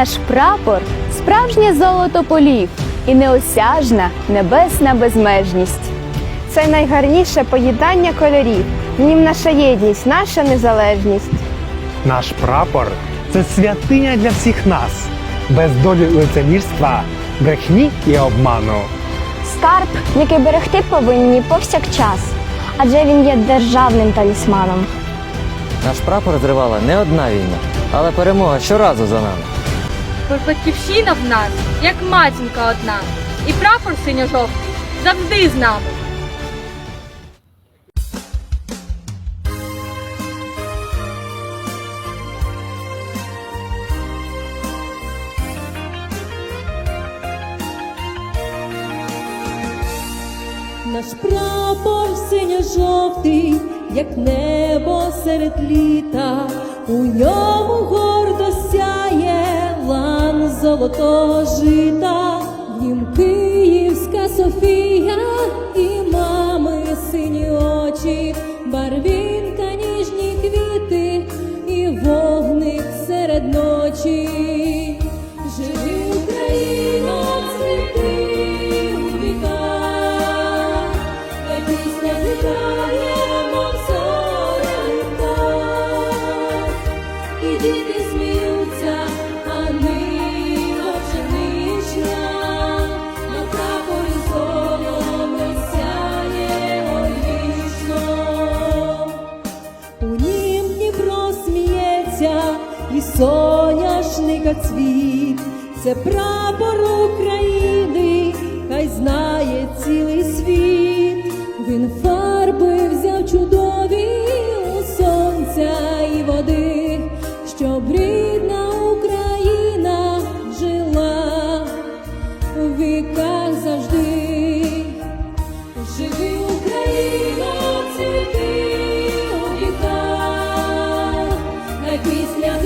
Наш прапор справжнє золото полів і неосяжна небесна безмежність. Це найгарніше поєднання кольорів. В нім наша єдність, наша незалежність. Наш прапор це святиня для всіх нас, без долі лицемірства, брехні і обману. Скарб, який берегти повинні повсякчас, адже він є державним талісманом. Наш прапор зривала не одна війна, але перемога щоразу за нами. Батьківщина в нас, як матінка одна, і прапор синьо-жовтий завжди з нами. Наш прапор синьо-жовтий, як небо серед літа, у ньому золотого жита, їм Київська Софія і мами сині очі, барвінка ніжні квіти і вогник серед ночі. Соняшника цвіт, це прапор України, хай знає цілий світ. Він фарби взяв чудові у сонця і води, щоб рідна Україна жила у віках завжди. Живи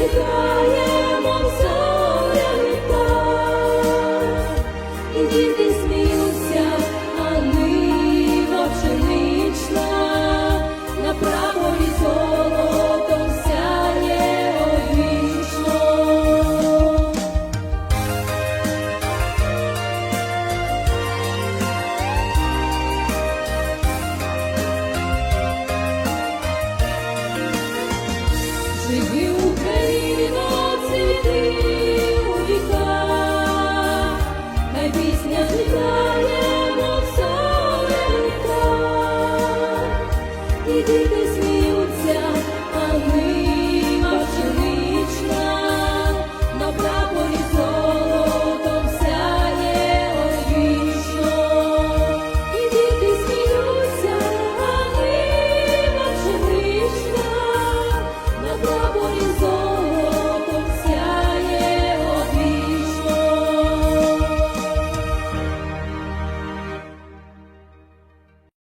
пісня зіграє, мов зорянка. І діти сміються, а нива пшенична, на прапорі золотом сяє вічно. Живи хай пісня злітає,